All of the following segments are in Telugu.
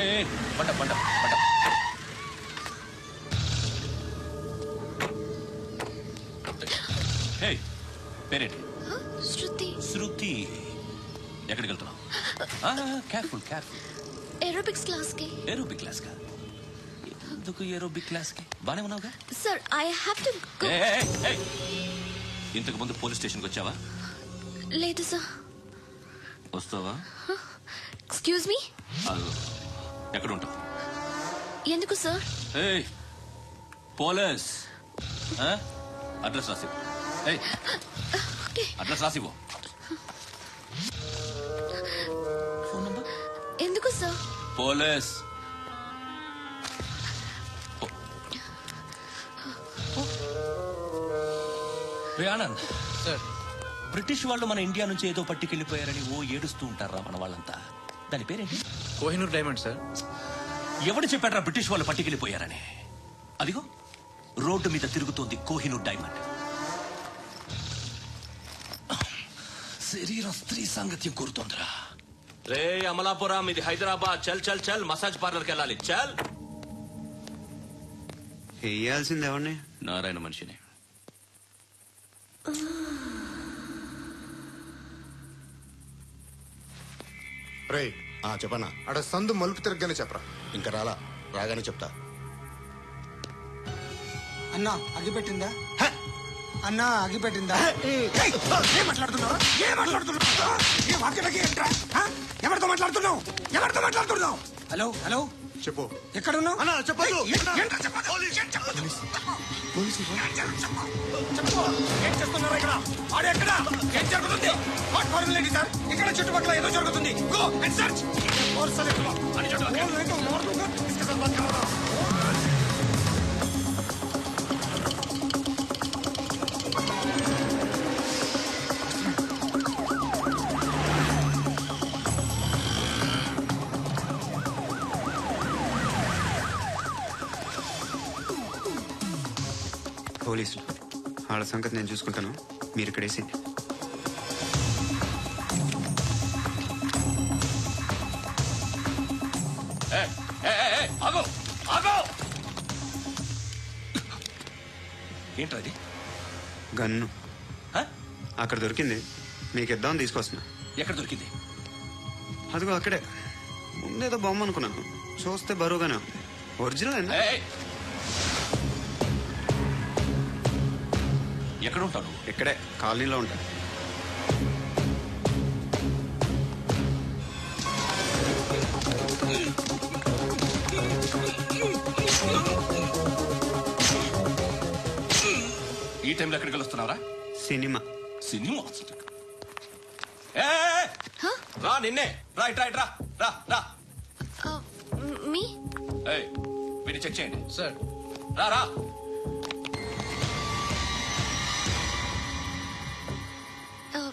ఏ పంట పంట పంట హే పేరేంటి? శృతి. శృతి. ఎక్కడికి వెళ్తున్నావు? కేర్ఫుల్ కేర్ఫుల్ ఏరోబిక్స్ క్లాస్కి. ఏరోబిక్ క్లాస్ కా? ఎందుకు ఏరోబిక్ క్లాస్కి? బానే ఉన్నావుగా? Sir I have to go ఏయ్, ఏయ్, ఏయ్. ఇంతకు ముందు పోలీస్ స్టేషన్కి వచ్చావా? లేదు సార్ వస్తావా? Excuse me. ఎక్కడ ఉంటావు ఎందుకు సార్? ఏయ్ పోలీస్? అడ్రస్ ఏయ్ ఓకే. అడ్రస్ రాసివ్వు ఫోన్ నంబర్? ఎందుకు సార్? పోలీస్. రే ఆనంద్. సార్. బ్రిటిష్ వాళ్ళు మన ఇండియా నుంచి ఏదో పట్టుకెళ్ళిపోయారని ఓ ఏడుస్తూ ఉంటారా మన వాళ్ళంతా. దాని పేరేంటి? Kohinoor diamond sir. ఎవడు చెప్పాడ్రా బ్రిటిష్ వాళ్ళు పట్టుకెళ్ళిపోయారని? అదిగో రోడ్డు మీద తిరుగుతోంది కోహినూర్ డైమండ్. శరీరం స్త్రీ సాంగత్యం కోరుతోందిరా. రే అమలాపురం ఇది హైదరాబాద్. చల్ చల్ చల్ మసాజ్ పార్లర్కి వెళ్ళాలి. చల్! వేయాల్సింది ఎవరిని? నారాయణ మనిషిని. రే ఆ చెప్పనా అడ సందు మలుపు తిరగగానే చెప్పరా. ఇంకా రాలా రాగానే చెప్తా. అన్నా అగిపెట్టిందా అన్నా అగిపెట్టిందా ఏం మాట్లాడుతున్నావు? ఏం మాట్లాడుతున్నావు? ఎవరితో మాట్లాడుతున్నావు? ఎవరితో మాట్లాడుతున్నావు? Hello hello? చెప్పు. ఎక్కడ ఉన్నావు అన్నా, ఏం- చేస్తున్నారు ఇక్కడ? ఆడు ఎక్కడ? ఏం జరుగుతుంది? What foreign lady sir? ఇక్కడ చుట్టుపక్కల ఏదో జరుగుతుంది. గో అండ్ సర్చ్ అని పోలీసులు సంగతి నేను చూసుకుంటాను. మీరు ఇక్కడ వేసింది ఏయ్, ఏయ్, ఏయ్, ఏయ్, ఆగు ఆగు! ఏంట్రా ఇది? గన్ను? అక్కడ దొరికింది. మీకు ఇద్దామని తీసుకొస్తున్నా. ఎక్కడ దొరికింది? అదిగో అక్కడే. ముందేదో బొమ్మ అనుకున్నాను. చూస్తే బరువుగానే ఉంది. ఒరిజినల్ ఎక్కడ నువ్వు? ఇక్కడే కాలనీలో ఉంటా. ఈ టైంలో ఎక్కడికి వస్తున్నావురా సినిమా. సినిమా ఏయ్! రా నిన్నే. రా ఇట్ రా రా. రా రా. మీ? ఏయ్ వీడిని చెక్ చేయండి. సార్. రా రా.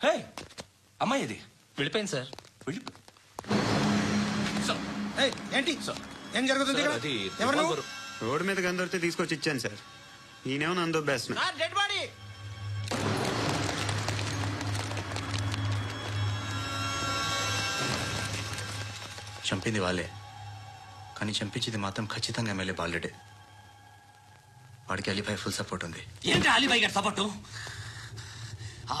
ఏయ్! అమ్మాయి ఇది వెళ్ళిపోయింది సార్. వెళ్ళి సార్, ఏయ్, ఏంటి? సార్. ఏం జరుగుతుంది ఇక్కడ? అది ఎవరు నువ్వు? రివాల్వరు. రోడ్డు మీద గన్ను దొరికితే తీసుకొచ్చి ఇచ్చాను సార్. ఈయనేమో నన్ను దొబ్బేస్తున్నా డెడ్ బాడీ! చంపింది వాళ్ళే. కానీ చంపించింది మాత్రం ఖచ్చితంగా ఎమ్మెల్యే బాలుడే. వాడికి అలీభాయ్ ఫుల్ సపోర్ట్ ఉంది. ఏంటి అలీబాయి గారి సపోర్టు?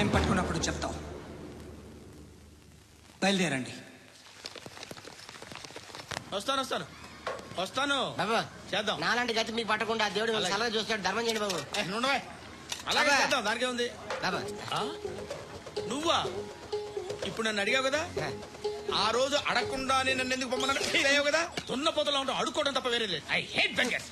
మేము పట్టుకున్నప్పుడు చెప్తాం. బయలుదేరండి. వస్తాను వస్తాను. వస్తాను. బాబు చేద్దాం. నాలాంటి గతి మీకు పట్టకుండా దేవుడు మిమ్మల్ని సలహా చూస్తాడు. ధర్మం చేయండి బాబు. ఏ. అలాగే. చేద్దాం. దానికే ఉంది. బాబు. ఆ? నువ్వా? ఇప్పుడు నన్ను అడిగావు కదా? ఆ. రోజు అడగకుండా నన్ను ఎందుకు పొమ్మన్నా ఫీల్ అయ్యావు కదా? తున్న పోతలో ఉంటావు. అడుక్కోవడం తప్ప వేరే లేదు. ఐ హేట్ బెంగర్స్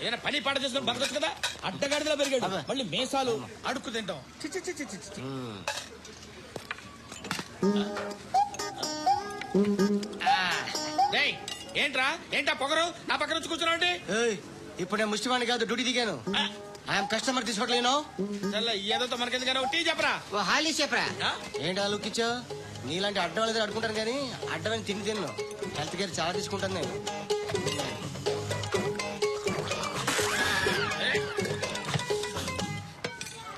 ఏదైనా పని పాట చేసుకుని బతకొచ్చు కదా? అడ్డగాడిదలా పెరిగాడు. మళ్ళీ మేసాలు అడుక్కు తింటాం. చి, చి, చి, చి, చి, చి. డేయ్, ఏంట్రా? ఏంటా పొగరు? నా పక్కన వచ్చి ఏయ్, ఇప్పుడు నేను ముష్టివాణి కాదు డ్యూటీ దిగాను. ఐఎమ్ కస్టమర్ తీసుకోవట్లేను ఏదో మనకెందుకైనా టీ చెప్పరా? ఓ హాలీ చెప్పరా? ఏంటి ఆ లుక్ ఇచ్చావు? నీలాంటి అడ్డం దగ్గర అడుకుంటాను కానీ అడ్డమైన తిని తిన్ను. హెల్త్ కేర్ చాలా తీసుకుంటాను నేను.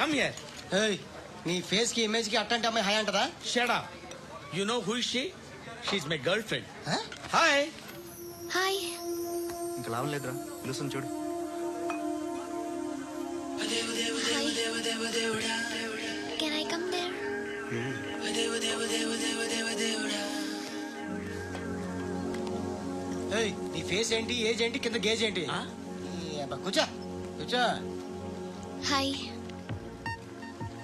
Come here ఏయ్ నీ ఫేస్కి ఇమేజ్కి అట్టంటే అమ్మాయి hi అంటదా? Shut up you know who is she she is my girlfriend? Hi hi ఇంకా లాభం లేదురా. పిలుస్తుంది చూడు. కెన్ ఐ కమ్ దేర్ ఏయ్ నీ ఫేస్ ఏంటి ఏజ్ ఏంటి కింద గేజ్ ఏంటి? కూర్చో. కూర్చో. హాయ్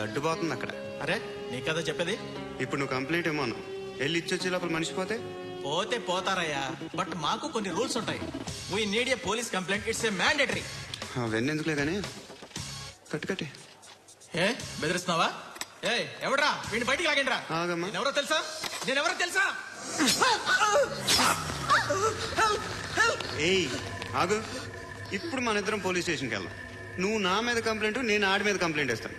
బ్లడ్ పోతుంది అక్కడ. అరే నీ కదా చెప్పేది? ఇప్పుడు నువ్వు కంప్లైంట్ ఏమో అన్నావు వెళ్ళి ఇచ్చొచ్చే లోపల మనిషి పోతే? పోతే పోతారయ్యా. బట్ మాకు కొన్ని రూల్స్ ఉంటాయి. We need a police complaint it's a mandatory అవన్నీ ఎందుకులే కానీ? కట్టు కట్టి. ఏ బెదిరిస్తున్నావా? ఏ ఎవడ్రా? వీడిని బయటికి లాగండి రా ఆగమ్మా. ఎవరో తెలుసా? నేనెవరో తెలుసా? ఏయ్ ఆగు. ఇప్పుడు మన ఇద్దరం పోలీస్ స్టేషన్కి వెళ్దాం. నువ్వు నా మీద కంప్లైంట్ నేను ఆడి మీద కంప్లైంట్ ఇస్తాను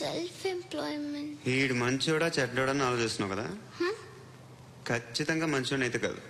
సెల్ఫ్ ఎంప్లాయ్మెంట్ ఈడు మంచోడా చెడ్డోడా అని ఆలోచిస్తున్నావు కదా? ఖచ్చితంగా మంచోడని అయితే కాదు.